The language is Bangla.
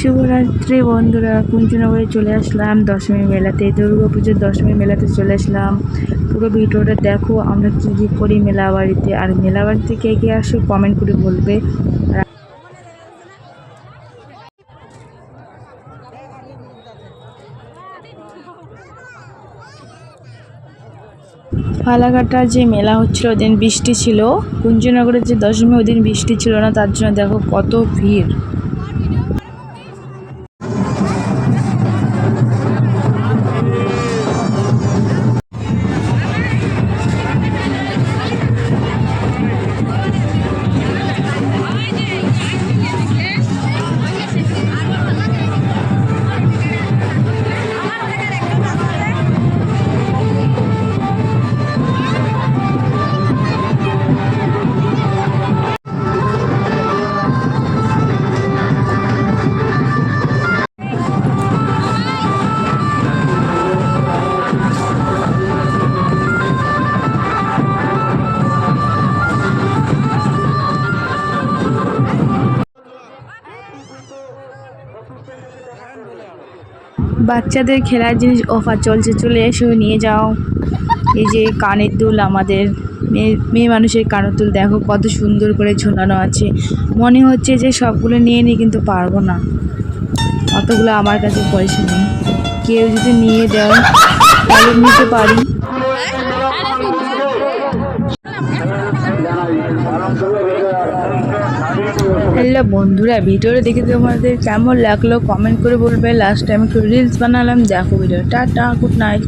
শুভরাত্রি বন্ধুরা, কুঞ্জনগরে চলে আসলাম, দশমী মেলাতে, দুর্গা পুজোর দশমী মেলাতে চলে আসলাম। পুরো ভিডিওটা দেখো, আমরা কী কী করি মেলা বাড়িতে আর মেলা বাড়িতে কে কে আসে কমেন্ট করে বলবে। ফালাকাটা যে মেলা হচ্ছিল, ওদিন বৃষ্টি ছিল। কুঞ্জনগরের যে দশমী, ওদিন বৃষ্টি ছিল না, তার জন্য দেখো কত ভিড়। বাচ্চাদের খেলার জিনিস অফার চলছে চলে এসো নিয়ে যাও এই যে কানের দুল আমাদের মেয়ে মেয়ে মানুষের কানের দুল দেখো কত সুন্দর করে ঝোলানো আছে মনে হচ্ছে যে সবগুলো নিয়ে নিই কিন্তু পারব না অতগুলো আমার কাছে পয়সা নেই কেউ যদি নিয়ে দেয় তাহলে নিতে পারি হ্যালো বন্ধুরা, ভিডিওটা দেখে তোমাদের কেমন লাগল? কমেন্ট করে বলবে। লাস্ট টাইম একটু রিলস বানালাম, দেখো ভিডিও টা। টা গুড নাইট